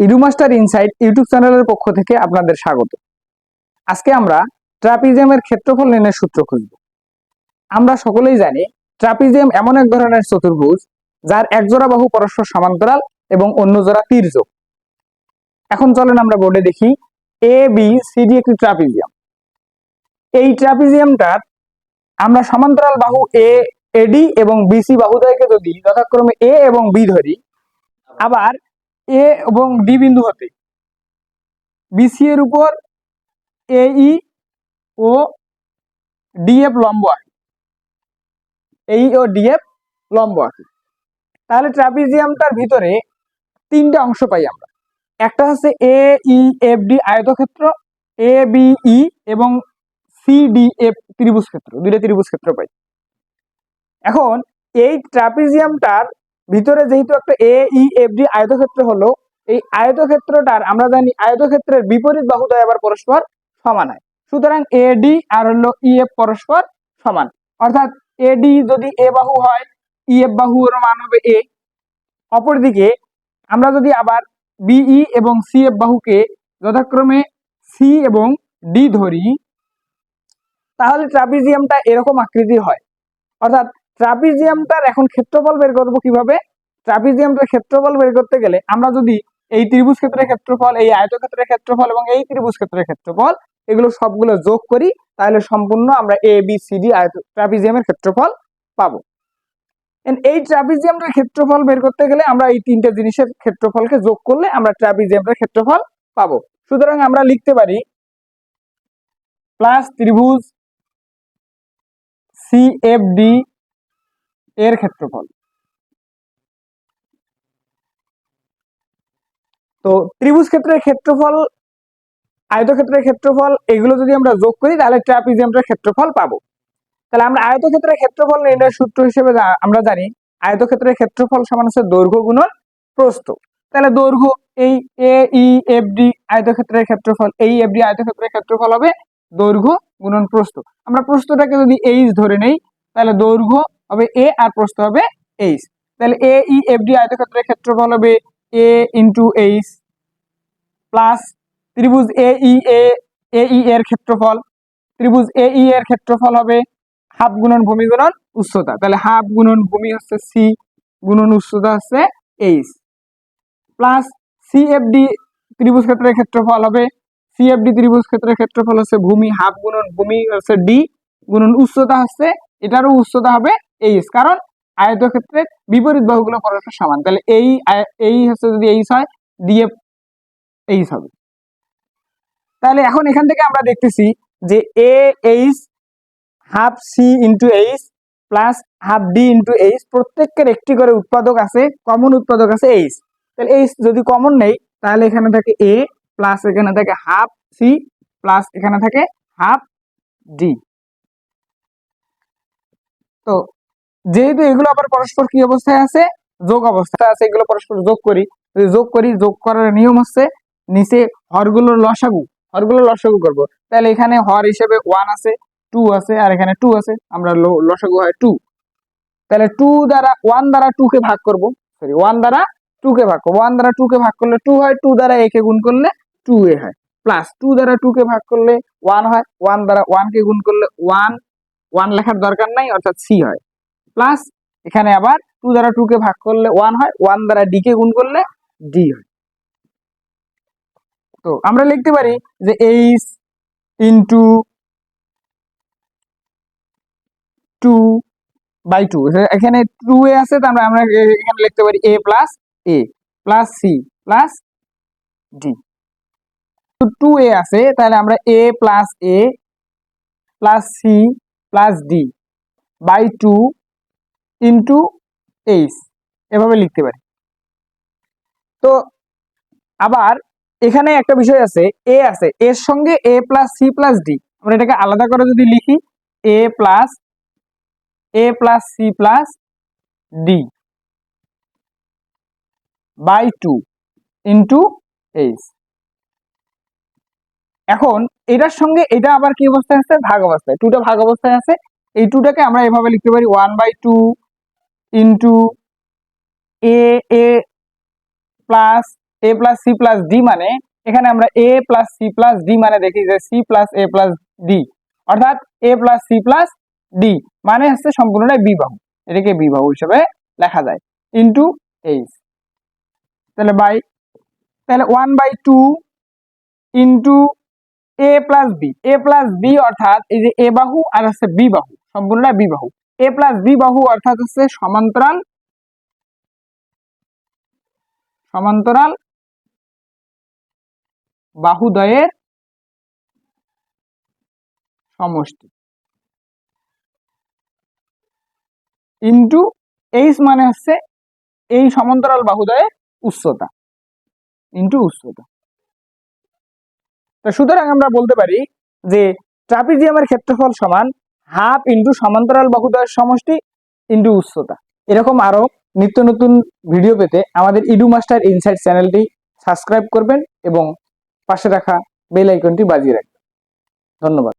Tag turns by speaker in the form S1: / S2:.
S1: ইডুমাস্টার insight YouTube চ্যানেলের পক্ষ থেকে আপনাদের স্বাগত। আজকে আমরা ট্রাপিজিয়ামের ক্ষেত্রফল নির্ণয়ের সূত্র খুঁজব। আমরা সকলেই জানি ট্রাপিজিয়াম এমন এক ধরনের চতুর্ভুজ যার এক জোড়া বাহু পরস্পর সমান্তরাল এবং অন্য জোড়া তির্যক এখন চলেন আমরা বোর্ডে দেখি এ বি সি ডি একটি ট্রাপিজিয়াম। এই ট্রাপিজিয়ামটার আমরা সমান্তরাল বাহু এ এডি এবং বিসি বাহুদ্বয়কে যদি যথাক্রমে এ এবং বি ধরি, আবার এ এবং ডি বিন্দু হতে বিসি এর উপর এই ও ডিএফ লম্ব আঁকি। এই ও ডিএফ লম্ব আঁকি। তাহলে ট্রাপিজিয়ামটার ভিতরে তিনটা অংশ পাই আমরা। একটা হচ্ছে এ, ই, এফ, ডি আয়তক্ষেত্র, এ, বি, ই এবং সি, ডি, এফ ত্রিভুজ ক্ষেত্র দুইটা ত্রিভুজ ক্ষেত্র পাই। এখন এই ট্রাপিজিয়ামটার ভিতরে যেহেতু একটা এ ই এফ ডি আয়তক্ষেত্র হলো, এই আয়তক্ষেত্রটার আমরা জানি আয়তক্ষেত্রের বিপরীত বাহুদ্বয় আবার পরস্পর সমান হয়। সুতরাং এডি আর হলো ইএফ পরস্পর সমান। অর্থাৎ এডি যদি এ বাহু হয় ইএফ বাহুর মান হবে এ অপরদিকে আমরা যদি আবার বিই এবং সিএফ বাহুকে যথাক্রমে সি এবং ডি ধরি, তাহলে ট্রাপিজিয়ামটা এরকম আকৃতির হয়। অর্থাৎ ট্রাপিজিয়ামটার এখন ক্ষেত্রফল বের করব কীভাবে? ট্রাপিজিয়ামটার ক্ষেত্রফল বের করতে গেলে আমরা যদি এই ত্রিভুজ ক্ষেত্রের ক্ষেত্রফল, এই আয়তক্ষেত্রের ক্ষেত্রফল এবং এই ত্রিভুজ ক্ষেত্রের ক্ষেত্রফল এগুলো সবগুলো যোগ করি, তাহলে সম্পূর্ণ আমরা এ বি সি ডি আয়ত, ট্রাপিজিয়ামের ক্ষেত্রফল পাবো। এই ট্রাপিজিয়ামটার ক্ষেত্রফল বের করতে গেলে আমরা এই তিনটে জিনিসের ক্ষেত্রফলকে যোগ করলে আমরা ট্রাপিজিয়ামটার ক্ষেত্রফল পাবো। সুতরাং আমরা লিখতে পারি প্লাস ত্রিভুজ সি এফ ডি এর ক্ষেত্রফল। তো ত্রিভুজ ক্ষেত্রের ক্ষেত্রফল, আয়তক্ষেত্রের ক্ষেত্রফল, এগুলো যদি আমরা যোগ করি, তাহলে ট্রাপিজিয়ামটার ক্ষেত্রফল পাবো। তাহলে আমরা আয়তক্ষেত্রের ক্ষেত্রফল নির্ণয়ের সূত্র হিসেবে আমরা জানি, আয়তক্ষেত্রের ক্ষেত্রফল সমান হচ্ছে দৈর্ঘ্য গুণন প্রস্থ। তাহলে দৈর্ঘ্য এই এ ই এফ ডি আয়তক্ষেত্রের ক্ষেত্রফল, এই এফ ডি আয়তক্ষেত্রের ক্ষেত্রফল হবে দৈর্ঘ্য গুণন প্রস্থ। আমরা প্রস্থটাকে যদি এইচ ধরে নেই, তাহলে দৈর্ঘ্য হবে এ আর প্রস্থ হবে এইচ তাহলে এ ই এফ ডি আয়তক্ষেত্রের ক্ষেত্রফল হবে এ ইন্টু এইচ প্লাস ত্রিভুজ এ ই এ ই এর ক্ষেত্রফল। ত্রিভুজ এ ই এর ক্ষেত্রফল হবে হাফ গুণন ভূমি গুণন উচ্চতা। তাহলে হাফ গুণন ভূমি হচ্ছে সি গুণন উচ্চতা হচ্ছে এইচ প্লাস সিএফডি ত্রিভুজ ক্ষেত্রের ক্ষেত্রফল হবে সিএফডি ত্রিভুজ ক্ষেত্রের ক্ষেত্রফল হচ্ছে ভূমি, হাফ গুণন ভূমি হচ্ছে ডি গুণন উচ্চতা হচ্ছে, এটারও উচ্চতা হবে এইচ কারণ আয়তক্ষেত্রের বিপরীত বাহুগুলো পরস্পর সমান। তাহলে এই এই হচ্ছে যদি এইচ হয় ডিএফ এইচ হবে। তাহলে এখন এখান থেকে আমরা দেখতেছি যে A H half C into H plus half D into H প্রত্যেকের একটি করে উৎপাদক আছে কমন উৎপাদক আছে এইচ তাহলে এইচ যদি কমন নেই, তাহলে এখানে থাকে এ প্লাস এখানে থাকে হাফ সি প্লাস এখানে থাকে হাফ ডি তো যেহেতু এগুলো আবার পরস্পর কি অবস্থায় আছে? যোগ অবস্থায় আছে, এগুলো পরস্পর যোগ করি। যোগ করি, যোগ করার নিয়ম হচ্ছে নিচে হরগুলোর লসাগু হরগুলো লসাগু করব। তাহলে এখানে হর হিসেবে ওয়ান আছে টু আছে, আর এখানে টু আছে, আমরা লসাগু হয় টু তাহলে টু দ্বারা ওয়ান দ্বারা টু কে ভাগ করব। সরি ওয়ান দ্বারা টু কে ভাগ করব। ওয়ান দ্বারা টু কে ভাগ করলে টু হয় টু দ্বারা এ কে গুণ করলে টু এ হয়। প্লাস টু দ্বারা টু কে ভাগ করলে ওয়ান হয় ওয়ান দ্বারা ওয়ান কে গুণ করলে ওয়ান ওয়ান লেখার দরকার নাই, অর্থাৎ সি হয়। প্লাস এখানে আবার টু দ্বারা টু কে ভাগ করলে ওয়ান হয় ওয়ান দ্বারা ডি কে গুণ করলে ডি হয়। তো আমরা লিখতে পারি যে H into two by two এখানে টু এ আছে, তো আমরা আমরা এখানে লিখতে পারি A plus A plus C plus D two A আছে, তাহলে আমরা A plus A plus C plus D by two into H এভাবে লিখতে পারি। তো আবার এখানে একটা বিষয় আছে এ আছে, এর সঙ্গে A plus C plus D আমরা এটাকে আলাদা করে যদি লিখি A plus A plus C plus D by two into H এখন এটার সঙ্গে এটা আবার কি অবস্থায় আছে? ভাগ অবস্থায়। টুটা ভাগ অবস্থায় আছে। এই টুটাকে আমরা এভাবে লিখতে পারি one by two into A A plus A plus C plus D মানে এখানে আমরা A plus C plus D মানে দেখি যে C plus A plus D অর্থাৎ A plus C plus D মানে হচ্ছে সম্পূর্ণটাই বি বাহু এটাকে বি বাহু হিসেবে লেখা যায়। ইন্টু এইচ তাহলে বাই তাহলে one by two into A plus B A plus B অর্থাৎ এই যে এ বাহু আর হচ্ছে বি বাহু সম্পূর্ণটা বি বাহু এ প্লাস বি বাহু অর্থাৎ হচ্ছে সমান্তরাল সমান্তরাল বাহুদ্বয়ের সমষ্টি। ইন্টু এইচ মানে হচ্ছে এই সমান্তরাল বাহুদ্বয়ের উচ্চতা। ইন্টু উচ্চতা। তো সুতরাং আমরা বলতে পারি যে ট্রাপিজিয়ামের ক্ষেত্রফল সমান হাফ ইন্টু সমান্তরাল বাহুদ্বয়ের সমষ্টি ইন্টু উচ্চতা। এরকম আরও নিত্য নতুন ভিডিও পেতে আমাদের ইডু মাস্টার ইনসাইট চ্যানেলটি সাবস্ক্রাইব করবেন এবং পাশে রাখা বেল আইকনটি বাজিয়ে রাখবেন। ধন্যবাদ।